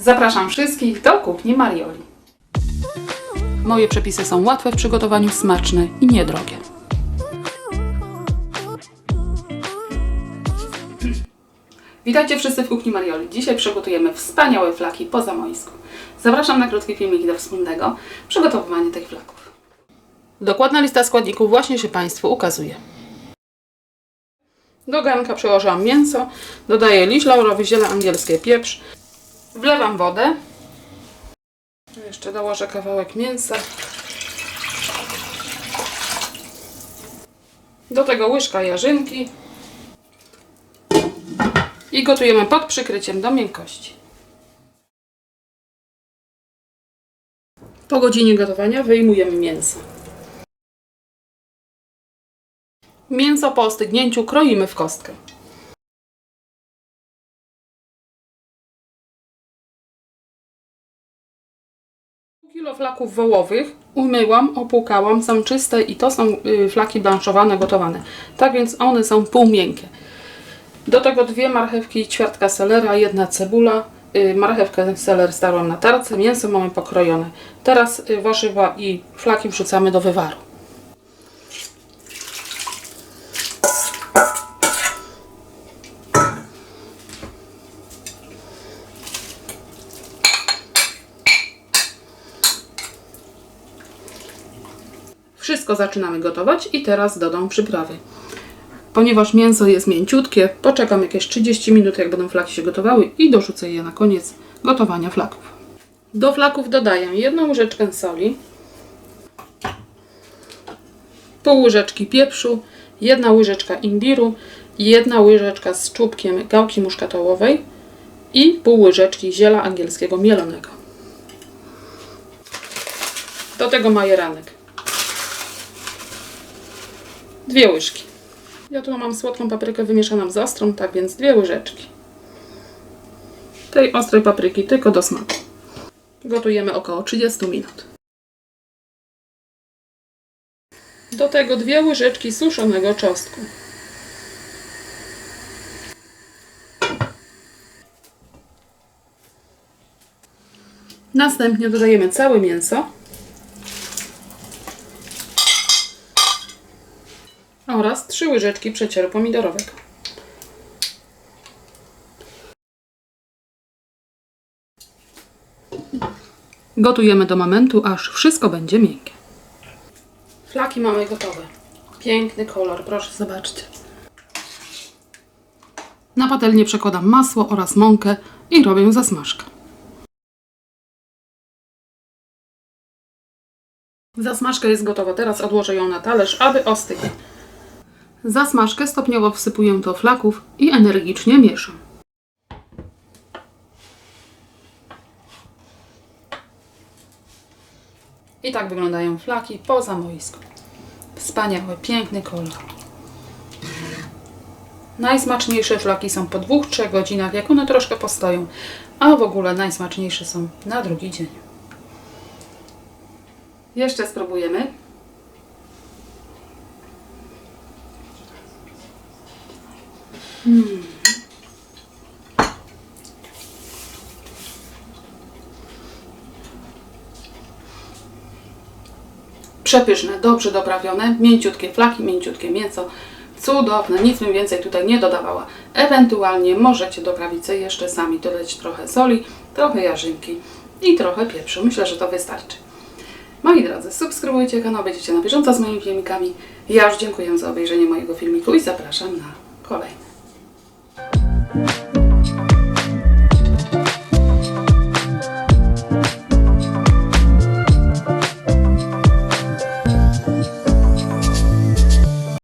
Zapraszam wszystkich do kuchni Marioli. Moje przepisy są łatwe w przygotowaniu, smaczne i niedrogie. Witajcie wszyscy w kuchni Marioli. Dzisiaj przygotujemy wspaniałe flaki po zamojsku. Zapraszam na krótki filmik do wspólnego przygotowywania tych flaków. Dokładna lista składników właśnie się Państwu ukazuje. Do garnka przełożyłam mięso, dodaję liść laurowy, ziele angielskie, pieprz, wlewam wodę. Jeszcze dołożę kawałek mięsa. Do tego łyżka jarzynki. I gotujemy pod przykryciem do miękkości. Po godzinie gotowania wyjmujemy mięso. Mięso po ostygnięciu kroimy w kostkę. Kilo flaków wołowych umyłam, opłukałam, są czyste i to są y, flaki blanszowane, gotowane. Tak więc one są półmiękkie. Do tego dwie marchewki, ćwiartka selera, jedna cebula. Y, Marchewkę, seler starłam na tarce, mięso mamy pokrojone. Teraz y, warzywa i flaki wrzucamy do wywaru. Wszystko zaczynamy gotować i teraz dodam przyprawy. Ponieważ mięso jest mięciutkie, poczekam jakieś 30 minut, jak będą flaki się gotowały i dorzucę je na koniec gotowania flaków. Do flaków dodaję jedną łyżeczkę soli, pół łyżeczki pieprzu, jedna łyżeczka imbiru, jedna łyżeczka z czubkiem gałki muszkatołowej i pół łyżeczki ziela angielskiego mielonego. Do tego majeranek. Dwie łyżki. Ja tu mam słodką paprykę wymieszaną z ostrą, tak więc dwie łyżeczki. Tej ostrej papryki tylko do smaku. Gotujemy około 30 minut. Do tego dwie łyżeczki suszonego czosnku. Następnie dodajemy całe mięso oraz 3 łyżeczki przecieru pomidorowego. Gotujemy do momentu, aż wszystko będzie miękkie. Flaki mamy gotowe. Piękny kolor, proszę zobaczcie. Na patelnię przekładam masło oraz mąkę i robię zasmażkę. Zasmażka jest gotowa, teraz odłożę ją na talerz, aby ostygła. Zasmażkę stopniowo wsypuję do flaków i energicznie mieszam. I tak wyglądają flaki po zamojsku. Wspaniały, piękny kolor. Najsmaczniejsze flaki są po 2-3 godzinach, jak one troszkę postoją, a w ogóle najsmaczniejsze są na drugi dzień. Jeszcze spróbujemy. Przepyszne, dobrze doprawione, mięciutkie flaki, mięciutkie mięso. Cudowne, nic bym więcej tutaj nie dodawała. Ewentualnie możecie doprawić sobie jeszcze sami, dodać trochę soli, trochę jarzynki i trochę pieprzu. Myślę, że to wystarczy. Moi drodzy, subskrybujcie kanał, będziecie na bieżąco z moimi filmikami. Ja już dziękuję za obejrzenie mojego filmiku i zapraszam na kolejny.